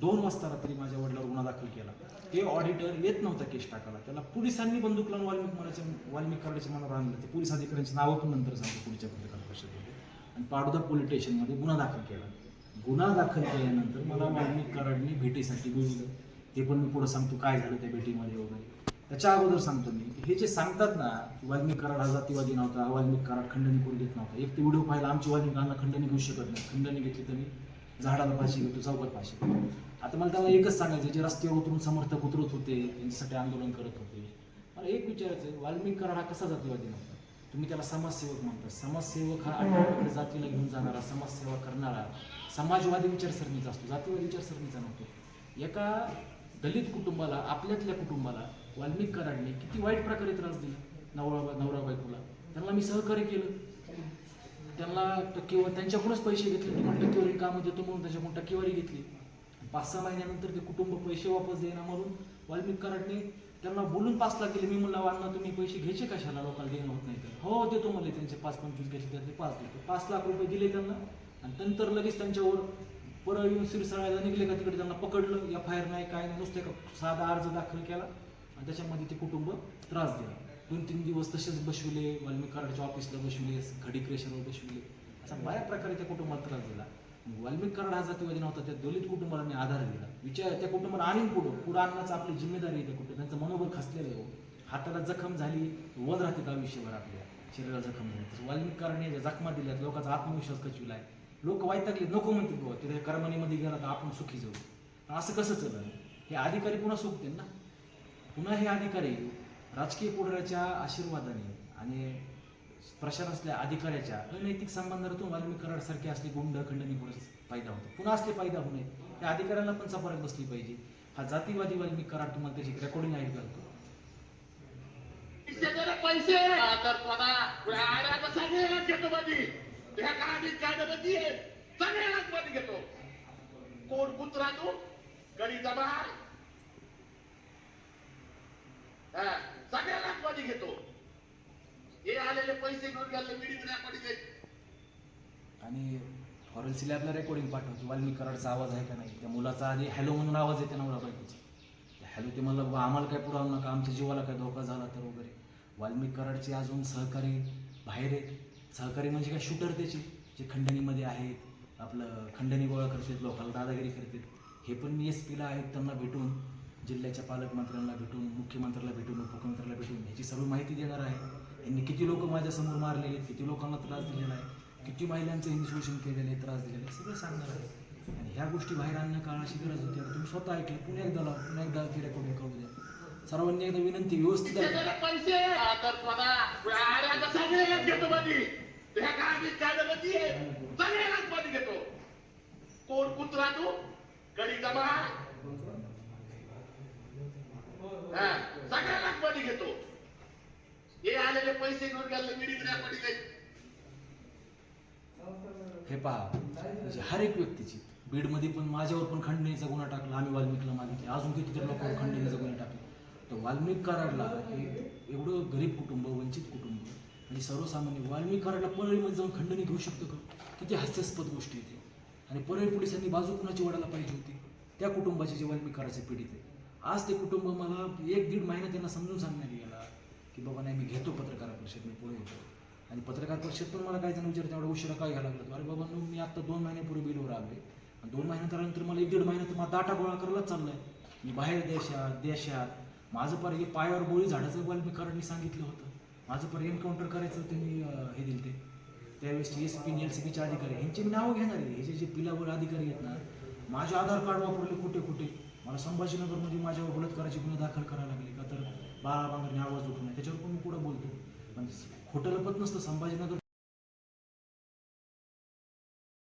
दोन वाजता रात्री माझ्या वडिलावर गुन्हा दाखल केला. ते ऑडिटर येत नव्हता केस टाकायला. त्याला पोलिसांनी बंदूक लावून वाल्मिक मनाच्या वाल्मिक कराडाच्या मनावर आणलं ते पोलीस अधिकाऱ्यांची नावं पण नंतर सांगतो पुढच्या पत्रकार परिषदेमध्ये आणि पाडोदा पोलीस स्टेशनमध्ये गुन्हा दाखल केला. गुन्हा दाखल केल्यानंतर मला वाल्मिक कराडनी भेटीसाठी बोललं ते पण मी पुढं सांगतो काय झालं त्या भेटीमध्ये वगैरे. त्याच्या अगोदर सांगतो मी हे जे सांगतात ना की वाल्मिक कराड हा जातीवादी नव्हता वाल्मिक कराड खंडणी करून घेत नव्हता. एक ते व्हिडिओ पाहिला आमची वाल्मिकांना खंडणी घेऊ शकत नाही. खंडणी घेतली तर मी झाडाला फाशी घेतो चौकात फाशी घेतो आता मला त्याला एकच सांगायचं जे रस्त्यावर उतरून समर्थक उतरत होते त्यांच्यासाठी आंदोलन करत होते. मला एक विचारायचं वाल्मिकी हा कसा जातीवादी नव्हता तुम्ही त्याला समाजसेवक म्हणता. समाजसेवक हा आठवड्याकडे जातीला घेऊन जाणारा समाजसेवा करणारा समाजवादी विचारसरणीचा असतो. जातीवादी विचारसरणीचा नव्हतो. एका दलित कुटुंबाला आपल्यातल्या कुटुंबाला वाल्मिक कराडने किती वाईट प्रकारे त्रास दिला नवरा नवरा बायकोला त्यांना मी सहकार्य केलं. त्यांना टक्केवारी त्यांच्याकडूनच पैसे घेतले. तुम्हाला टक्केवारी कामं देतो म्हणून त्यांच्याकडून टक्केवारी घेतली. पाच सहा महिन्यानंतर ते कुटुंब पैसे वापस देणार म्हणून वाल्मिक कराडने त्यांना बोलून पाच लाख केले. मी म्हणलं वाढणार तुम्ही पैसे घ्यायचे कशाला? लोकांना देणं होत नाही तर. हो देतो म्हणले त्यांचे. पाच पंचवीस घेतले त्यातले पाच देतो. पाच लाख रुपये दिले त्यांना. आणि नंतर लगेच त्यांच्यावर परळ येऊन सिरसाळ्याला निघले का तिकडे त्यांना पकडलं. एफ आय आर नाही काय नाही नुसते का साधा अर्ज दाखल केला. आणि त्याच्यामध्ये ते कुटुंब त्रास दिला. दोन तीन दिवस तसेच बसविले वाल्मिक ऑफिसला बसविले घडी क्रेशरवर बसविले. असा बऱ्याच प्रकारे त्या कुटुंबाला त्रास दिला वाल्मिक कराड हा जातीवादी नव्हता त्या दलित कुटुंबाला मी आधार दिला. विचार त्या कुटुंबाला आणि कुठं पुढं आणण्याचं आपली जिम्मेदारी आहे त्या कुटुंब त्यांचं मनोबल खसलेलं आहे हो. हाताला जखम झाली वन राहते आयुष्यभर आपल्या. शरीराला जखम झाली. तसं वाल्मिक कराडने ज्या जखमा दिल्यात लोकांचा आत्मविश्वास कचविलाय लोक वैतागले नको म्हणतील बाबा तिथे कर्मणीमध्ये गेला तर आपण सुखी जाऊ. असं कसं चाललं? हे अधिकारी पुन्हा सुखतील ना? पुन्हा हे अधिकारी राजकीय पुढाऱ्याच्या आशीर्वादाने आणि प्रशासनातल्या अधिकाऱ्याच्या अनैतिक संबंधातून वाल्मिक कराडसारखे असले गुंड खंडणी फायदा होतो पुन्हा असले फायदा होऊ नये त्या अधिकाऱ्यांना पण चपारक बसली पाहिजे. हा जातीवादी वाल्मिक कराड तुम्हाला त्याची रेकॉर्डिंग आहे करतो. पैसे कोण कुत्रा तू? गडी जमा सगळ्या सगळ्यालाच घेतो. हे आलेले पैसे घेऊन गेले मिळी मध्ये आणि फॉरेन्सिकला आपला रेकॉर्डिंग पाठवतो. वाल्मी कराडचा आवाज आहे का नाही? त्या मुलाचा आधी हॅलो म्हणून आवाज येते नवरा बायकोचा. हॅलो ते म्हणलं आम्हाला काय पुरावं नका? आमच्या जीवाला काय धोका झाला तर वगैरे. वाल्मी कराडचे अजून सहकारी बाहेर आहेत. सहकारी म्हणजे काय? शूटर त्याचे जे खंडणीमध्ये आहेत. आपलं खंडणी गोळा करतात लोकांना दादागिरी करतात. हे पण मी एस पीला त्यांना भेटून जिल्ह्याच्या पालकमंत्र्यांना भेटून मुख्यमंत्र्याला भेटून उपमुख्यमंत्र्याला भेटून ह्याची सर्व माहिती देणार आहे. यांनी किती लोक माझ्यासमोर मारलेले आहेत किती लोकांना त्रास दिलेला आहे किती महिलांचं हिंदी शोषण केलेलं आहे त्रास दिलेला आहे सगळं सांगणार आहे. आणि ह्या गोष्टी बाहेर आणणं काळाची गरज होती. आता तुम्ही स्वतः ऐकलं पुन्हा एकदा लावा पुन्हा एकदा ती रेकॉर्डिंग करू द्या. सर्वांनी एकदा विनंती व्यवस्थित कोण कुत्रा तू? गडी जमा हा, सगळ्यालाच मध्ये घेतो हे पैसे घेऊन गेले मिळी मध्ये हे पहा म्हणजे हर एक व्यक्तीची बीडमध्ये पण माझ्यावर पण खंडणीचा गुन्हा टाकला आम्ही वाल्मिकला मागितले अजून कितीतरी लोकांवर खंडणीचा गुन्हा टाकला. तर वाल्मिक कराडला हे एवढं गरीब कुटुंब वंचित कुटुंब म्हणजे सर्वसामान्य वाल्मिक कराडला परळीमध्ये जाऊन खंडणी घेऊ शकतो का? किती हास्यास्पद गोष्टी येते आणि परळी पोलिसांनी बाजू कुणाची वडायला पाहिजे होती? त्या कुटुंबाचे जे वाल्मिक कराचे पीडित आहे आज ते कुटुंब मला एक दीड महिना त्यांना समजून सांगण्यात गेला की बाबा नाही मी घेतो पत्रकार परिषद मी पुढे येतो. आणि पत्रकार परिषद पण मला काय जण विचारते एवढा उशिरा काय घ्यायला लागलं अरे बाबा नो, मी आता दोन महिन्यापूर्वी बिलवर आलोय. आणि दोन महिन्यानंतर मला एक दीड महिन्यात मला डाटा गोळा करायलाच आहे मी बाहेर देशात देशात माझं पर हे पायावर गोळी झाडाचं मी कराडनी सांगितलं होतं. माझं पर एन्काउंटर करायचं त्यांनी मी हे दिले ते. त्यावेळेस एस पी एल सी बीचे अधिकारी ह्यांची मी नावं घेणार आहे. ह्याचे जे पिलावर अधिकारी आहेत ना माझे आधार कार्ड वापरले कुठे कुठे? मला संभाजीनगरमध्ये माझ्यावर बलात्काराचे गुन्हे दाखल करायला लागले का तर बाळा बांगरने आवाज उठून त्याच्यावर पण मी पुढे बोलतो. पण खोटं लपत नसतं. संभाजीनगर